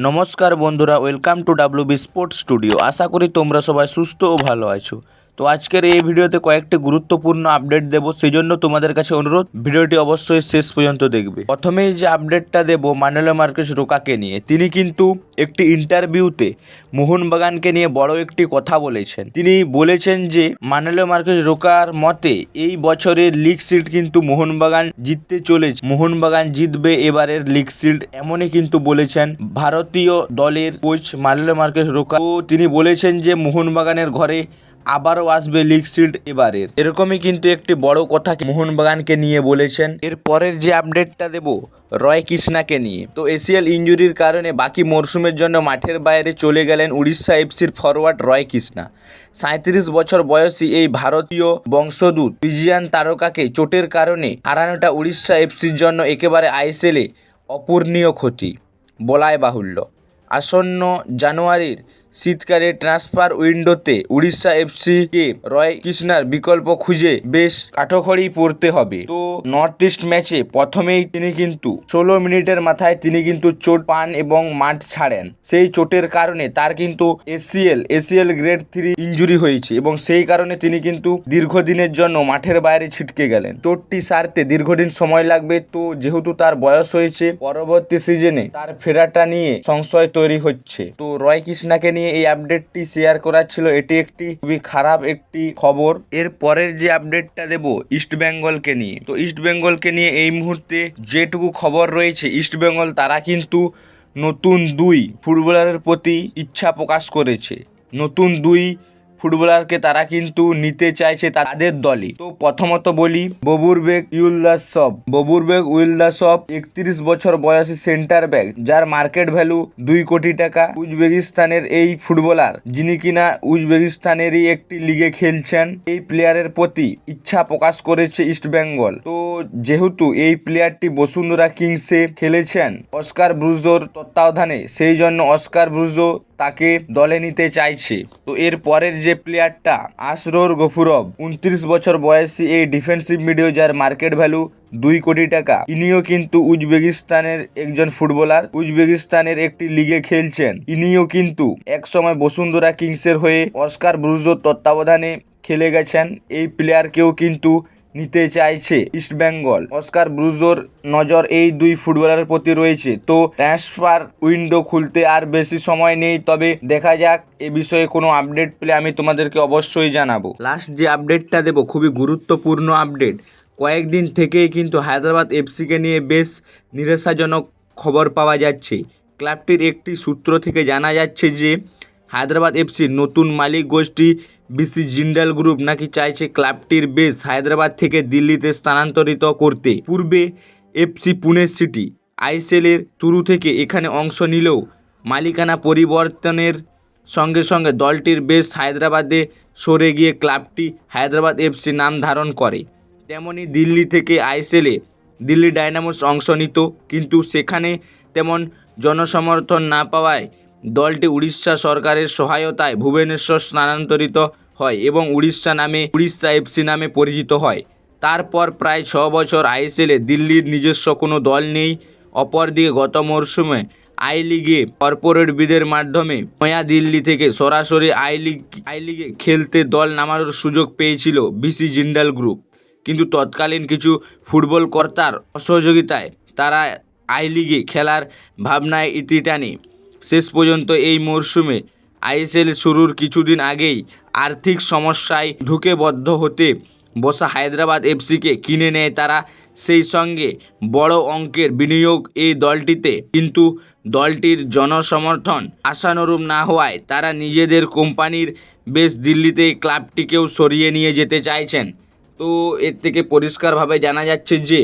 নমস্কার বন্ধুরা, welcome to W B sports studio. আশা করি তোমরা সবাই সুস্থ ও ভালো আছো। তো আজকের এই ভিডিওতে কয়েকটি গুরুত্বপূর্ণ আপডেট দেবো সেই জন্য তোমাদের কাছে অনুরোধ, ভিডিওটি অবশ্যই শেষ পর্যন্ত দেখবে। প্রথমেই যে আপডেটটা দেবো মানুয়েল মার্কেস রোকাকে নিয়ে। তিনি কিন্তু একটি ইন্টারভিউতে মোহনবাগানকে নিয়ে বড় একটি কথা বলেছেন। তিনি বলেছেন যে মানুয়েল মার্কেস রোকার মতে, এই বছরের লিগ শিল্ড কিন্তু মোহনবাগান জিততে চলেছে। মোহনবাগান জিতবে এবারের লিগ শিল্ড এমনই কিন্তু বলেছেন ভারতীয় দলের কোচ মানুয়েল মার্কেস রোকা। ও তিনি বলেছেন যে, মোহনবাগানের ঘরে আবারও আসবে লিগ শিল্ড এবারের। এরকমই কিন্তু একটি বড় কথা মোহনবাগানকে নিয়ে বলেছেন। এর পরের যে আপডেটটা দেব, রয় কৃষ্ণাকে নিয়ে। তো এসিএল ইঞ্জুরির কারণে বাকি মরশুমের জন্য মাঠের বাইরে চলে গেলেন উড়িষ্যা এফসির ফরওয়ার্ড রয় কৃষ্ণা। সাঁত্রিশ বছর বয়সী এই ভারতীয় বংশদূত ফিজিয়ান তারকাকে চোটের কারণে হারানোটা উড়িষ্যা এফসির জন্য একেবারে আইসেলে অপূর্ণীয় ক্ষতি। বলায় বাহুল্য। আসন্ন জানুয়ারির শীতকালে ট্রান্সফার উইন্ডোতে উড়িষ্যা এফসিকে রয় কৃষ্ণার বিকল্প খুঁজে বেশ কাঠখড়ি পড়তে হবে। তো নর্থ ইস্ট ম্যাচে প্রথমেই তিনি কিন্তু ষোলো মিনিটের মাথায় তিনি কিন্তু চোট পান এবং মাঠ ছাড়েন। সেই চোটের কারণে তার কিন্তু ACL ACL grade three injury হয়েছে এবং সেই কারণে তিনি কিন্তু দীর্ঘদিনের জন্য মাঠের বাইরে ছিটকে গেলেন। চোটটি সারতে দীর্ঘদিন সময় লাগবে, তো যেহেতু তার বয়স হয়েছে, পরবর্তী সিজনে তার ফেরাটা নিয়ে সংশয় তৈরি হচ্ছে। তো রয় কৃষ্ণাকে নিয়ে এই আপডেটটি শেয়ার করা ছিল। এটি একটি খুবই খারাপ একটি খবর। এর পরের যে আপডেটটা দেব ইস্ট বেঙ্গলকে নিয়ে। তো ইস্ট বেঙ্গলকে নিয়ে এই মুহূর্তে যেটুকু খবর রয়েছে ইস্ট বেঙ্গল তারা কিন্তু নতুন দুই ফুটবলারের প্রতি ইচ্ছা প্রকাশ করেছে। নতুন দুই ফুটবলারকে তারা কিন্তু নিতে চাইছে তাদের দলই। তো প্রথমত বলি ববুর বেগ ইউলদাস সব ববুর বেগ উইলদাস সব একত্রিশ বছর বয়সী সেন্টার ব্যাগ যার মার্কেট ভ্যালু দুই কোটি টাকা। উজবেকিস্তানের এই ফুটবলার, যিনি কিনা উজবেকিস্তানেরই একটি লিগে খেলছেন, এই প্লেয়ারের প্রতি ইচ্ছা প্রকাশ করেছে ইস্ট বেঙ্গল তো যেহেতু এই প্লেয়ারটি বসুন্ধরা কিংসে খেলেছেন, অস্কার ব্রুজোর তত্ত্বাবধানে, সেই জন্য অস্কার ব্রুজো তাকে দলে নিতে চাইছে। তো এর পরের যে প্লেয়ারটা আসরোর গফুরব, উনত্রিশ বছর বয়সী এই ডিফেন্সিভ মিডিও যার মার্কেট ভ্যালু দুই কোটি টাকা। ইনিও কিন্তু উজবেকিস্তানের একজন ফুটবলার উজবেকিস্তানের একটি লিগে খেলছেন। ইনিও কিন্তু একসময় বসুন্ধরা কিংসের হয়ে অস্কার ব্রুজোর তত্ত্বাবধানে খেলে গেছেন। এই প্লেয়ারকেও কিন্তু নিতে চাইছে ইস্ট বেঙ্গল। অস্কার ব্রুজোর নজর এই দুই ফুটবলারের প্রতি রয়েছে। তো ট্রান্সফার উইন্ডো খুলতে আর বেশি সময় নেই, তবে দেখা যাক এ বিষয়ে কোনো আপডেট পেলে আমি তোমাদেরকে অবশ্যই জানাব। লাস্ট যে আপডেটটা দেবো, খুবই গুরুত্বপূর্ণ আপডেট। কয়েকদিন থেকেই কিন্তু হায়দ্রাবাদ এফসিকে নিয়ে বেশ নিরাশাজনক খবর পাওয়া যাচ্ছে। ক্লাবটির একটি সূত্র থেকে জানা যাচ্ছে যে, হায়দ্রাবাদ এফসির নতুন মালিক গোষ্ঠী বিসি জিন্ডাল গ্রুপ নাকি চাইছে ক্লাবটির বেস হায়দ্রাবাদ থেকে দিল্লিতে স্থানান্তরিত করতে। পূর্বে এফসি পুনে সিটি আইসেলের শুরু থেকে এখানে অংশ নিলেও মালিকানা পরিবর্তনের সঙ্গে সঙ্গে দলটির বেশ হায়দ্রাবাদে সরে গিয়ে ক্লাবটি হায়দ্রাবাদ এফসি নাম ধারণ করে। তেমনি দিল্লি থেকে আইসেলে দিল্লি ডায়নামোস অংশ নিত, কিন্তু সেখানে তেমন জনসমর্থন না পাওয়ায় দলটি উড়িষ্যা সরকারের সহায়তায় ভুবনেশ্বর স্থানান্তরিত হয় এবং উড়িষ্যা নামে উড়িষ্যা এফসি নামে পরিচিত হয়। তারপর প্রায় ছ বছর আইএসএলে দিল্লির নিজস্ব কোনো দল নেই। অপরদিকে গত মরশুমে আই লিগে কর্পোরেট বিদের মাধ্যমে নয়া দিল্লি থেকে সরাসরি আই লিগ, আই লিগে খেলতে দল নামানোর সুযোগ পেয়েছিল বিসি জিন্ডাল গ্রুপ। কিন্তু তৎকালীন কিছু ফুটবল কর্তার অসহযোগিতায় তারা আই লিগে খেলার ভাবনায় ইতি টানে। শেষ পর্যন্ত এই মরশুমে আইএসএল শুরুর কিছুদিন আগেই আর্থিক সমস্যায় ঢুকে বদ্ধ হতে বসা হায়দ্রাবাদ এফসিকে কিনে নেয় তারা। সেই সঙ্গে বড় অঙ্কের বিনিয়োগ এই দলটিতে। কিন্তু দলটির জনসমর্থন আশানুরূপ না হওয়ায় তারা নিজেদের কোম্পানির বেশ দিল্লিতে ক্লাবটিকেও সরিয়ে নিয়ে যেতে চাইছেন। তো এর থেকে পরিষ্কারভাবে জানা যাচ্ছে যে,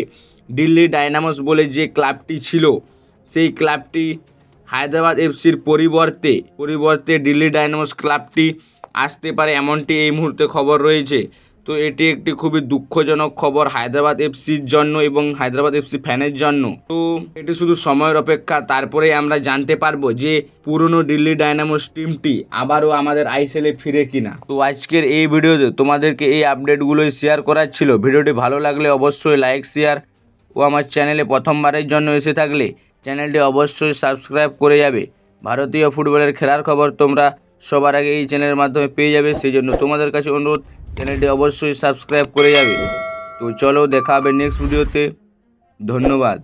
দিল্লি ডায়নামোস বলে যে ক্লাবটি ছিল, সেই ক্লাবটি হায়দ্রাবাদ এফসির পরিবর্তে পরিবর্তে দিল্লি ডায়নামোস ক্লাবটি আসতে পারে এমনটি এই মুহূর্তে খবর রয়েছে। তো এটি একটি খুবই দুঃখজনক খবর হায়দ্রাবাদ এফসির জন্য এবং হায়দ্রাবাদ এফসি ফ্যানের জন্য। তো এটি শুধু সময়ের অপেক্ষা, তারপরে আমরা জানতে পারব যে পুরনো দিল্লি ডায়নামোস টিমটি আবারও আমাদের আইসেলে ফিরে কিনা। তো আজকের এই ভিডিওতে তোমাদেরকে এই আপডেটগুলোই শেয়ার করার ছিল। ভিডিওটি ভালো লাগলে অবশ্যই লাইক, শেয়ার ও আমার চ্যানেলে প্রথমবারের জন্য এসে থাকলে চ্যানেলটি অবশ্যই সাবস্ক্রাইব করে যাবে। ভারতীয় ফুটবলের খেলার খবর তোমরা সবার আগে এই চ্যানেলের মাধ্যমে পেয়ে যাবে সেই জন্য তোমাদের কাছে অনুরোধ, চ্যানেলটি অবশ্যই সাবস্ক্রাইব করে যাবে। তো চলো দেখা হবে নেক্সট ভিডিওতে ধন্যবাদ।